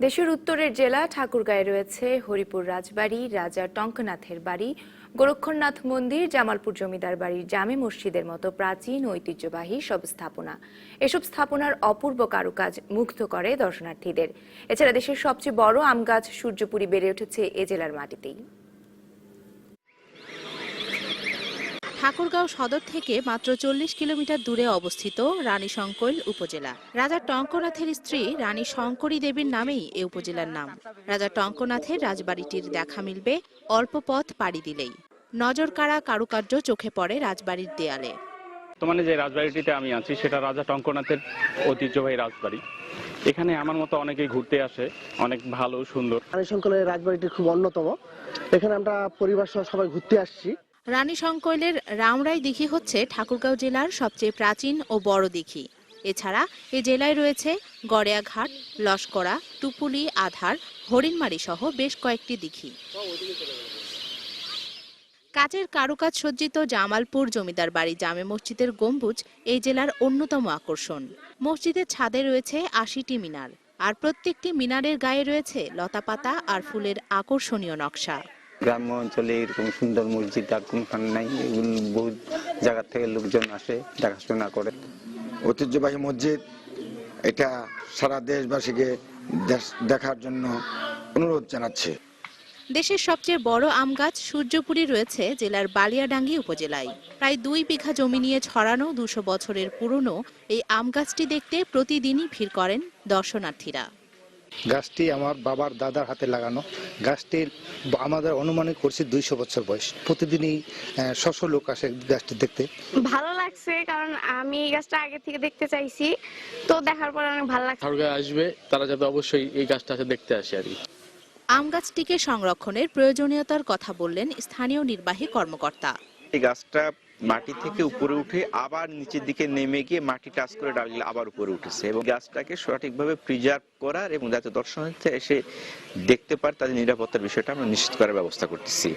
দেশের উত্তরের জেলা ঠাকুরগাঁয়ে রয়েছে হরিপুর রাজবাড়ি, রাজা টঙ্কনাথের বাড়ি, গোরক্ষণনাথ মন্দির, জামালপুর জমিদার বাড়ির জামে মসজিদের মতো প্রাচীন ঐতিহ্যবাহী সব স্থাপনা। এসব স্থাপনার অপূর্ব কারুকাজ মুগ্ধ করে দর্শনার্থীদের। এছাড়া দেশের সবচেয়ে বড় আম গাছ সূর্যপুরী বেড়ে উঠেছে এ জেলার মাটিতেই। ঠাকুরগাঁও সদর থেকে মাত্র চল্লিশ কিলোমিটার দূরে অবস্থিত রানী শঙ্কৈল উপজেলা। রাজা টঙ্কনাথের স্ত্রী রানী শঙ্করী দেবীর নামেই এ উপজেলার নাম। রাজা টঙ্কনাথের রাজবাড়িটির দেখা মিলবে অল্প পথ পাড়ি দিলেই। নজর কাড়া কারুকার্য চোখে পড়ে রাজবাড়ির দেয়ালে। বর্তমানে যে রাজবাড়িটিতে আমি আছি সেটা রাজা টঙ্কনাথের ঐতিহ্যবাহী রাজবাড়ি। এখানে আমার মতো অনেকেই ঘুরতে আসে অনেক ভালো সুন্দর। রানীশঙ্করের রাজবাড়িটি খুব অন্যতম। এখানে আমরা পরিবার সহ সবাই ঘুরতে আসছি। রানী শঙ্কৈলের রামরাই দিঘি হচ্ছে ঠাকুরগাঁও জেলার সবচেয়ে প্রাচীন ও বড় দিঘি। এছাড়া এ জেলায় রয়েছে গড়িয়াঘাট, লস্করা, টুপুলি, আধার, হরিণমারি সহ বেশ কয়েকটি দিঘি। কাজের কারুকাজ সজ্জিত জামালপুর জমিদার বাড়ি জামে মসজিদের গম্বুজ এই জেলার অন্যতম আকর্ষণ। মসজিদের ছাদে রয়েছে আশিটি মিনার, আর প্রত্যেকটি মিনারের গায়ে রয়েছে লতাপাতা আর ফুলের আকর্ষণীয় নকশা। গ্রাম্য অঞ্চলে এরকম সুন্দর মসজিদ আর কোনখানে নাই এগুলো বহু জায়গা থেকে লোকজন আসে দেখাশোনা করে। ঐতিহ্যবাহী মসজিদ এটা সারা দেশবাসীকে দেখার জন্য অনুরোধ জানাচ্ছে। দেশের সবচেয়ে বড় আম গাছ সূর্যপুরি রয়েছে জেলার বালিয়াডাঙ্গি উপজেলায়। প্রায় দুই বিঘা জমি নিয়ে ছড়ানো দুশো বছরের পুরনো এই আম গাছটি দেখতে প্রতিদিনই ভিড় করেন দর্শনার্থীরা। গাছটি আমার বাবার দাদার হাতে লাগানো। গাছটির আমাদের অনুমানিক করছি দুইশো বছর বয়স। প্রতিদিনই শশ লোক আসে গাছটি দেখতে। ভালো লাগছে কারণ আমি এই গাছটা আগে থেকে দেখতে চাইছি। তো দেখার পর অনেক ভালো লাগছে। আসবে তারা যাতে অবশ্যই এই গাছটা দেখতে আসে আর কি। আম গাছটিকে সংরক্ষণের প্রয়োজনীয়তার কথা বললেন স্থানীয় নির্বাহী কর্মকর্তা। এই গাছটা মাটি থেকে উপরে উঠে আবার নিচের দিকে নেমে গিয়ে মাটি টাচ করে ডালগুলো আবার উপরে উঠেছে এবং গাছটাকে সঠিকভাবে প্রিজার্ভ করার এবং যাতে দর্শনার্থী এসে দেখতে পারে তাদের নিরাপত্তার বিষয়টা আমরা নিশ্চিত করার ব্যবস্থা করতেছি।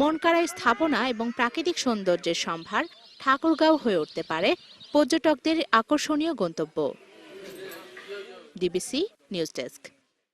মনকাড়াই স্থাপনা এবং প্রাকৃতিক সৌন্দর্যের সম্ভার ঠাকুরগাঁও হয়ে উঠতে পারে পর্যটকদের আকর্ষণীয় গন্তব্য। DBC news desk